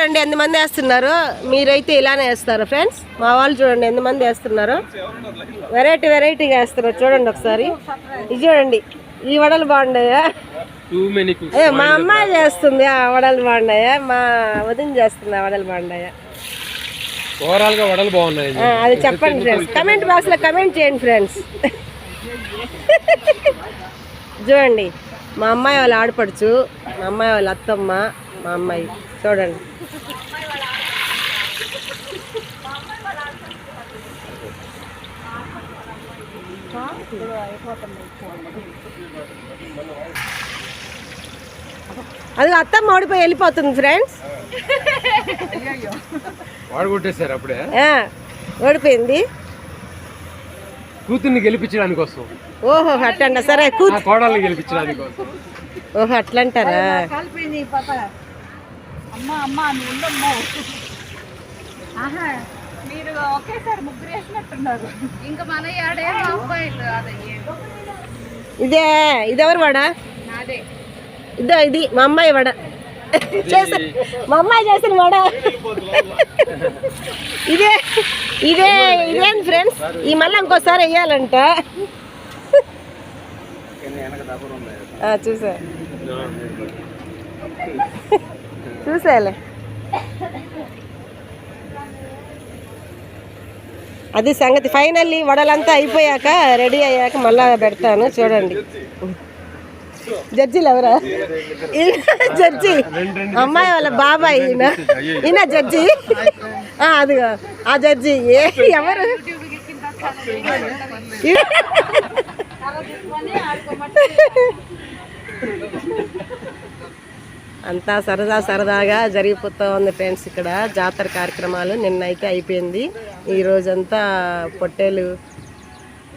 చూడండి ఎంతమంది వేస్తున్నారు? మీరైతే ఇలానే వేస్తారు ఫ్రెండ్స్ మా వాళ్ళు చూడండి ఎంతమంది వేస్తున్నారు? వెరైటీ వెరైటీగా వేస్తున్నారు. చూడండి ఒకసారి. ఇది చూడండి. ఈ వడలు ఏ మా అమ్మాయి చేస్తుంది ఆ వడలు బాగున్నాయా? మా వదిన చేస్తుంది ఆ వడలు బాగున్నాయా? ఓవరాల్గా వడలు బాగున్నాయి. ఆ, అది చెప్పండి ఫ్రెండ్స్ కమెంట్ బాక్స్లో కమెంట్ చేయండి ఫ్రెండ్స్ చూడండి. మా అమ్మాయి వాళ్ళ ఆడపడుచు మా అమ్మాయి వాళ్ళ అత్తమ్మ మా అమ్మాయి. చూడండి. అది అత్తమ్మ ఓడిపోయి వెళ్ళిపోతుంది ఫ్రెండ్స్ వాడు కొట్టేశారు అప్పుడే? ఓడిపోయింది. కూతుర్ని గెలిపించడానికి కోసం ఓహో అట్టండ సరే కూ ఆ కోడల్ని గెలిపించడానికి కోసం ఓహో అట్లంటారా? కలిపింది పాప. అమ్మ అమ్మ నువ్వు ఉండమ్మో. ఆహా మీరు ఒకేసారి ముగ్గురు వేసినట్టున్నారు. ఇంకా మన అబ్బాయిలు అదయ్యే ఇదే ఇదెవరు వడ? నాదే. ఇదో ఇది మా అమ్మాయి వడ. చేసా మా అమ్మాయి చేసిన వడ. ఇదే ఇదే ఇదేంటి ఫ్రెండ్స్ ఈ మళ్ళీ ఇంకోసారి వేయాలంట. ఆ, చూసా. చూసాలే అది సంగతి. ఫైనల్లీ వడలంతా అయిపోయాక రెడీ అయ్యాక మళ్ళా పెడతాను. చూడండి. జడ్జిలు ఎవరా? జడ్జి. అమ్మాయి వాళ్ళ బాబాయ్ ఈయన. ఈయన జడ్జి. ఆ, అదిగో. ఆ జడ్జి. ఏ ఎవరు? అంతా సరదా సరదాగా జరిగిపోతూ ఉంది ఫ్రెండ్స్ ఇక్కడ. జాతర కార్యక్రమాలు నిన్నైతే అయిపోయింది. ఈ రోజంతా పొట్టేలు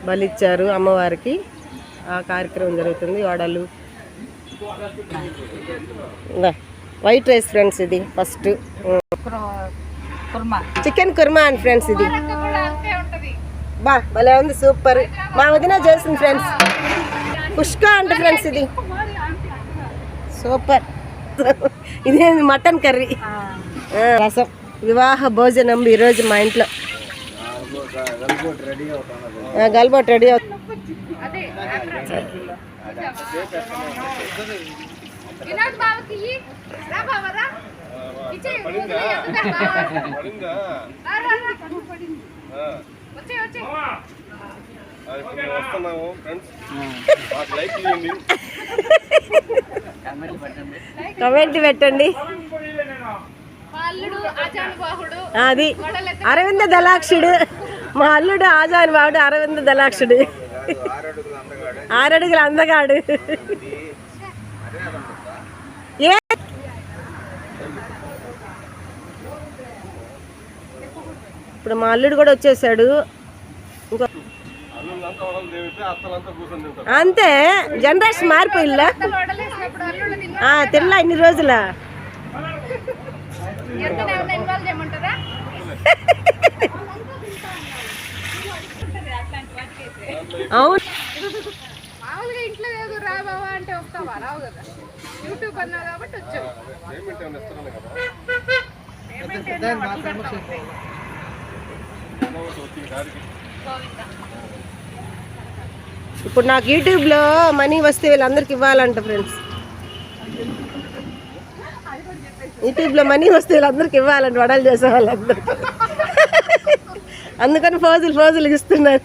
బలిచ్చారు అమ్మవారికి. ఆ కార్యక్రమం జరుగుతుంది. వడలు. వైట్ రైస్ ఫ్రెండ్స్ ఇది first chicken kurma and friends ఇది. బా భలే ఉంది సూపర్ మా వదిన చేసింది ఫ్రెండ్స్ పుష్క అండ్ ఫ్రెండ్స్ ఇది. సూపర్ ఇదేంది మటన్ కర్రీ. ఆ, రసం. వివాహ భోజనం ఈరోజు మా ఇంట్లో. గల్బోట్ రెడీ అవుతుంది. వస్తున్నాము ఫ్రెండ్స్ లైక్ కమెంట్ పెట్టండి. అది అరవింద దళాక్షుడు. మా అల్లుడు ఆజాన్ బాబుడు అరవింద దళాక్షుడు. ఆరడుగుల అందగాడు. ఏ? ఇప్పుడు మా అల్లుడు కూడా వచ్చేసాడు. ఇంకో అంతే జనరేషన్ తిన్న ఆ, తినలా ఇన్ని రోజుల అవును మామూలుగా ఇంట్లో లేదు రా బావా అంటే వస్తావా రావు కదా యూట్యూబ్ కాబట్టి వచ్చావు పేమెంట్ ఇప్పుడు నాకు యూట్యూబ్లో మనీ వస్తే వీళ్ళందరికి ఇవ్వాలంట ఫ్రెండ్స్. యూట్యూబ్లో మనీ వస్తే వీళ్ళందరికి ఇవ్వాలంట వడలు చేసే వాళ్ళందరికీ అందుకని ఫోజులు ఫోజులు ఇస్తున్నారు.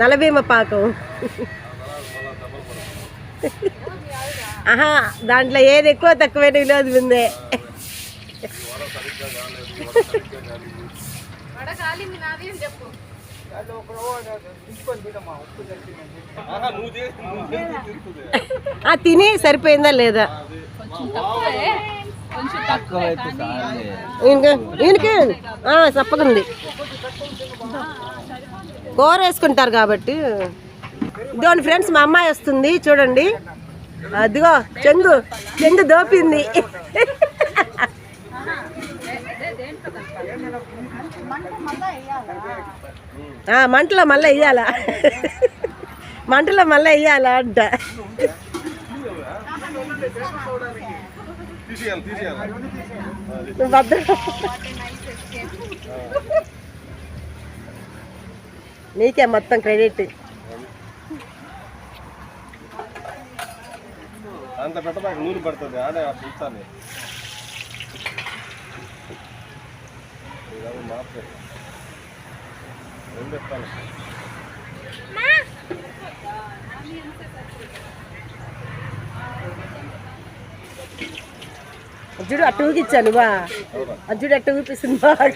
నలభీమ పాకం. ఆహా దాంట్లో ఏది ఎక్కువ తక్కువైన వినోదం ఉందే. తిని సరిపోయిందా లేదా? కొంచెం తక్కువ. ఈయనకి చప్పకుంది కూర వేసుకుంటారు కాబట్టి. ఇదిగోండి ఫ్రెండ్స్ మా అమ్మాయి వస్తుంది చూడండి. అదిగో చెంగు చెంగు దోపింది. మంటలో మళ్ళీ వెయ్యాలా మంటలో మళ్ళీ వెయ్యాలా అంట. తీసేయాలి తీసేయాలి. నువ్వు భద్ర. నీకే మొత్తం క్రెడిట్. అంత పెట్టదాకా నూనె పడుతుంది ఆడే మాత్రం. రెండు ఇస్తాను. చూడు అట్టు ఊగిచ్చాను బా. చూడు అట్టు ఊపిస్తుంది బాగా.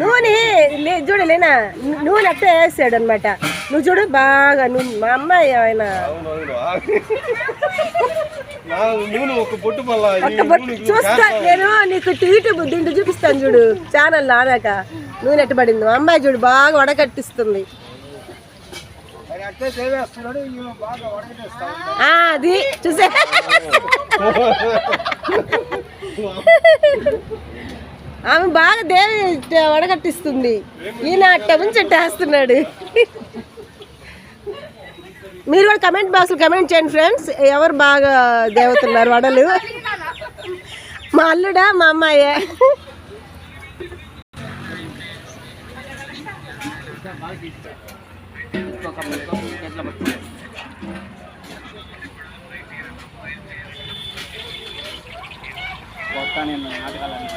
నూనె లే చూడు లేనా నూనె అట్ట వేసాడు అనమాట నువ్వు చూడు బాగా నూనె మా అమ్మాయి ఆయన. చూస్తా నేను నీకు యూట్యూబ్ దీంట్లో చూపిస్తాను చూడు ఛానల్ ఆడాక. నూనె ఎట్ట పడింది మా అమ్మాయి చూడు బాగా వడకట్టిస్తుంది. అది చూసే. ఆమె బాగా దేవి వడగట్టిస్తుంది. ఈయన అట్ట నుంచి వేస్తున్నాడు మీరు కూడా కమెంట్ బాక్స్లో కమెంట్ చేయండి ఫ్రెండ్స్ ఎవరు బాగా దేవుతున్నారు వడలు? మా అల్లుడా మా అమ్మాయే. నాటకాలన్నీ.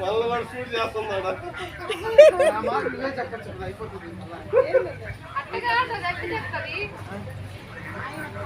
మళ్ళీ వాడు షూట్ చేస్తున్నాడు అట్టగా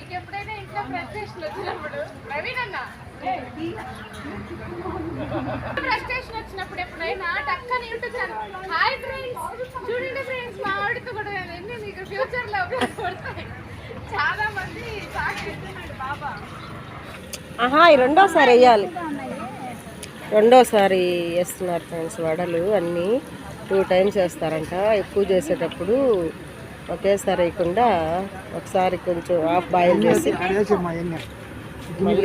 ఎట్లా నీకు ఎప్పుడైనా ఇంట్లో ప్రెస్టేషన్ వచ్చినప్పుడు? రవీన్ అన్న. ప్రెస్టేషన్ వచ్చినప్పుడు ఎప్పుడైనా టక్కని యూట్యూబ్ హాయ్ ఫ్రెండ్స్ చూడండి ఫ్రెండ్స్ మా ఆవిడతో కూడా నేను ఎన్ని నీకు ఫ్యూచర్లో ఉపయోగపడతాయి చాలా మంది సాగిస్తున్నాడు బాబా. ఆహా ఈ రెండోసారి వేయాలి. రెండోసారి వేస్తున్నారు ఫ్రెండ్స్ వడలు అన్నీ. టూ టైమ్స్ వేస్తారంట. ఎక్కువ చేసేటప్పుడు ఒకేసారి వేయకుండా ఒకసారి కొంచెం హాఫ్ బాయిల్ చేసి మళ్ళీ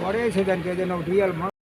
వడేసేదానికి ఏదైనా ఒకటి ఇవ్వాలమ్మా